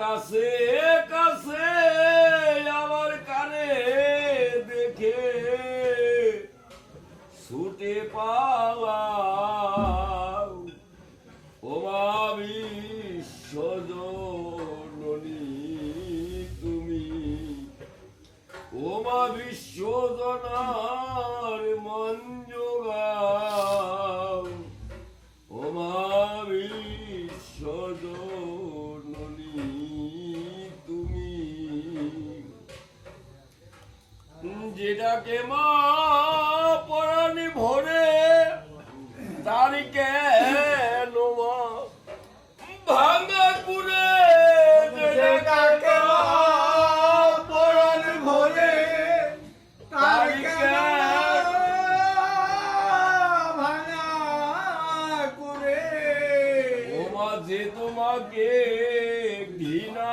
কাছে কাছে আমার কানে দেখে ছুটে পাওয়া ওমা বিশ্বজননী তুমি। ওমা বিশ্বজনার মন যেটাকে মা পরাণে ভরে তার কেন মা? ভাঙা পরাণ ভরে ভাঙা মাঝে তোমাকে ঘৃণা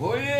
Oiê!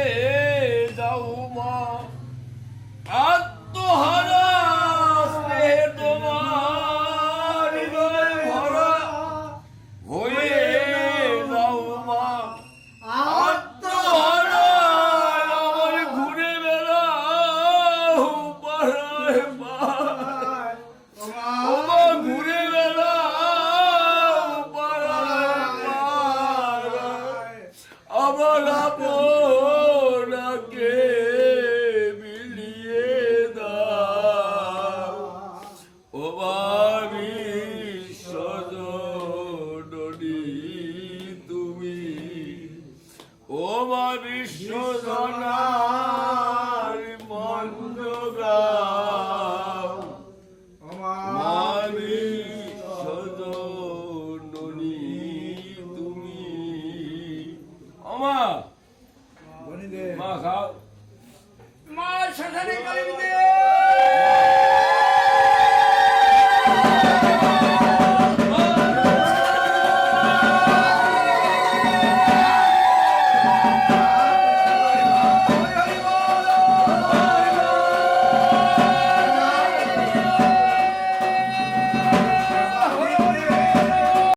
তোমার বিশ্বজনার মন্দগা মা খাও মা শাসানে